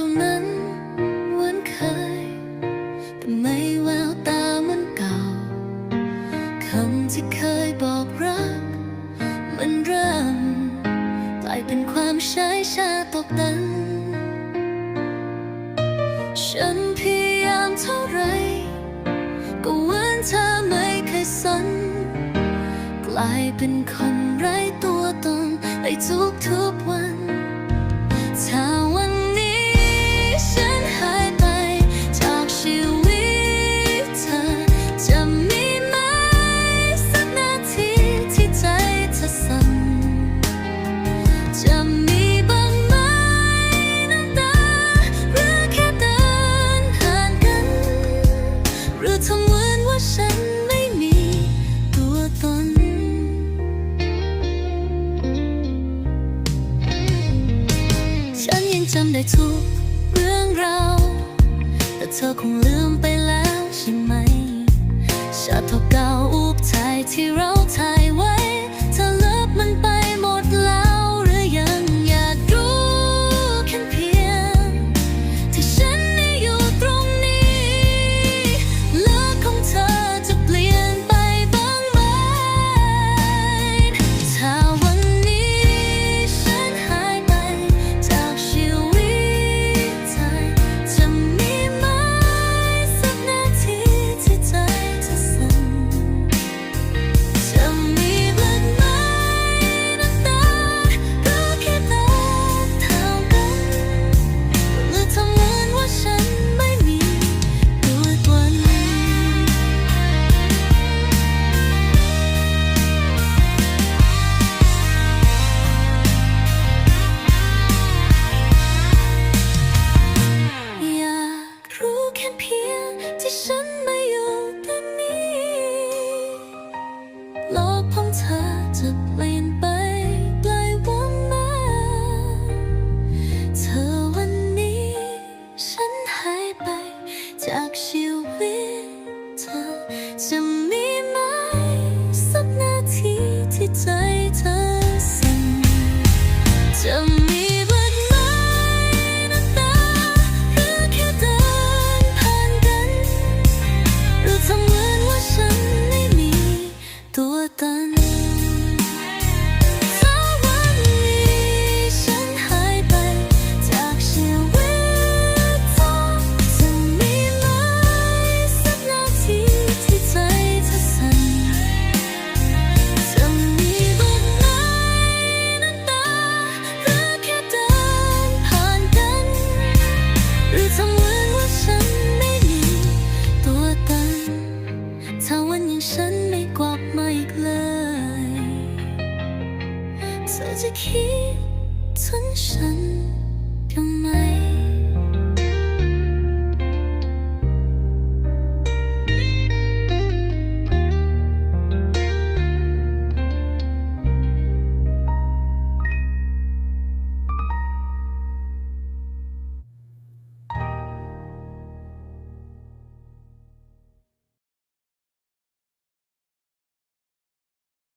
ตรงนั้นเหมือนเคย แต่ไม่แววตามันเก่า คำที่เคยบอกรัก มันเริ่มกลายเป็นความชาชาตกนั้น ฉันพยายามเท่าไร ก็เหมือนเธอไม่เคยสน กลายเป็นคนไร้ตัวตนในทุกทุกวัน ฉันได้ทุกเรื่องราวแต่เธอคงลืมไปแล้วใช่ไหมชาติเก่าอุบไใจที่เรา เธอจะคิดถึงฉันยัไง